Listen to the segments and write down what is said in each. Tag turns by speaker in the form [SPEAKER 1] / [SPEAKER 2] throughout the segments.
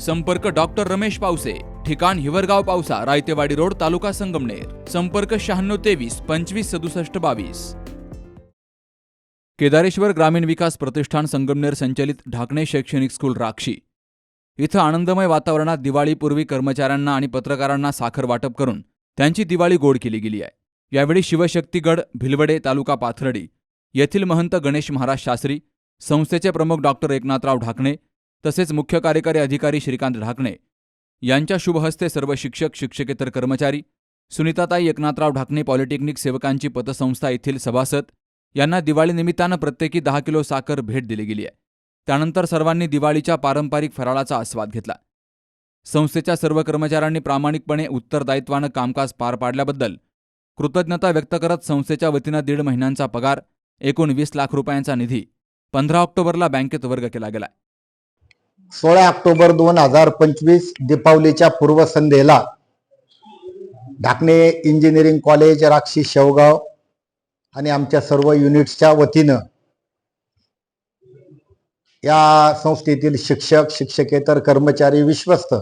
[SPEAKER 1] संपर्क डॉक्टर रमेश पावसे ठिकाण हिवरगाव पावसा रायतेवाडी रोड तालुका संगमनेर. संपर्क शहाण्णव तेवीस पंचवीस सदुसष्ट बावीस. केदारेश्वर ग्रामीण विकास प्रतिष्ठान संगमनेर संचलित ढाकणे शैक्षणिक स्कूल राक्षी. इथं आनंदमय वातावरणात दिवाळीपूर्वी कर्मचाऱ्यांना आणि पत्रकारांना साखर वाटप करून त्यांची दिवाळी गोड केली गेली आहे. यावेळी शिवशक्तीगड भिलवडे तालुका पाथर्डी येथील महंत गणेश महाराज शास्त्री संस्थेचे प्रमुख डॉक्टर एकनाथराव ढाकणे तसेच मुख्य कार्यकारी अधिकारी श्रीकांत ढाकणे यांच्या शुभहस्ते सर्व शिक्षक शिक्षकेतर कर्मचारी सुनीताताई एकनाथराव ढाकणे पॉलिटेक्निक सेवकांची पतसंस्था येथील सभासद यांना दिवाळीनिमित्तानं प्रत्येकी दहा किलो साखर भेट दिली गेली आहे. त्यानंतर सर्वांनी दिवाळीच्या पारंपरिक फराळाचा आस्वाद घेतला. संस्थेच्या सर्व कर्मचाऱ्यांनी प्रामाणिकपणे उत्तरदायित्वानं कामकाज पार पाडल्याबद्दल कृतज्ञता व्यक्त करत संस्थेच्या वतीनं दीड महिन्यांचा पगार एकूण वीस लाख रुपयांचा निधी पंधरा ऑक्टोबरला बँकेत वर्ग केला गेला
[SPEAKER 2] सोळा ऑक्टोबर दोन हजार पंचवीस दीपावलीच्या पूर्वसंध्येला ढाकणे इंजिनिअरिंग कॉलेज राक्षी शेवगाव आणि आमच्या सर्व युनिट्सच्या वतीनं या संस्थेतील शिक्षक शिक्षकेतर कर्मचारी विश्वस्त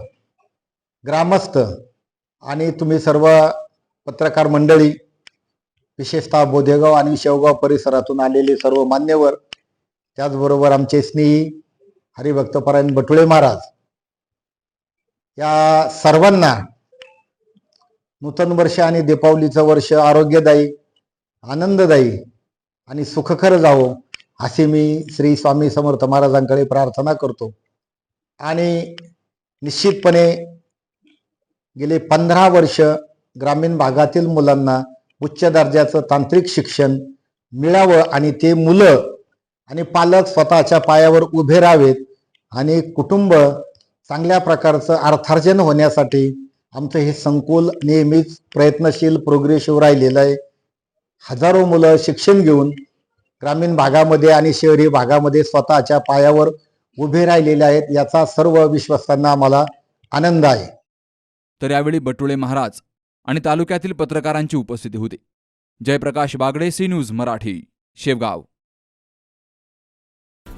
[SPEAKER 2] ग्रामस्थ आणि तुम्ही सर्व पत्रकार मंडळी विशेषतः बोधेगाव आणि शेवगाव परिसरातून आलेले सर्व मान्यवर त्याचबरोबर आमचे स्नेही हरिभक्तपरायण बटुळे महाराज या सर्वांना नूतन वर्ष आणि दीपावलीचं वर्ष आरोग्यदायी आनंददायी आणि सुखकर जावो अशी मी श्री स्वामी समर्थ महाराजांकडे प्रार्थना करतो. आणि निश्चितपणे गेले पंधरा वर्ष ग्रामीण भागातील मुलांना उच्च दर्जाचं तांत्रिक शिक्षण मिळावं आणि ते मुलं आणि पालक स्वतःच्या पायावर उभे राहावेत आणि कुटुंब चांगल्या प्रकारचं अर्थार्जन होण्यासाठी आमचं हे संकुल नेहमीच प्रयत्नशील प्रोग्रेसिव्ह राहिलेलं आहे. हजारो मुलं शिक्षण घेऊन ग्रामीण भागामध्ये आणि शहरी भागामध्ये स्वतःच्या पायावर उभे राहिलेले आहेत याचा सर्व विश्वस्तांना आम्हाला आनंद आहे.
[SPEAKER 1] तर यावेळी बटुळे महाराज आणि तालुक्यातील पत्रकारांची उपस्थिती होती. Jayprakash Bagde C news Marathi Shevgaon.